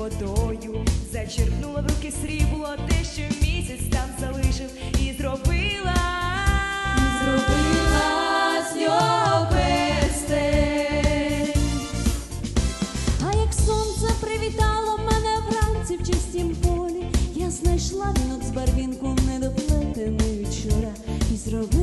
водою, зачерпнула в руки срібло, те, що місяць там залишив, і зробила, і зробила з нього пестель. А як сонце привітало мене вранці в чистім полі, я знайшла вінок з барвінку недоплетений вчора і зробила.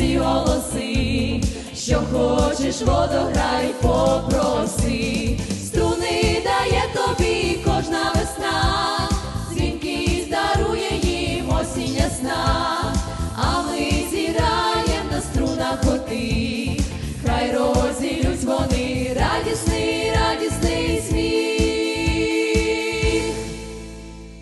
всі голоси, що хочеш, водограй попроси.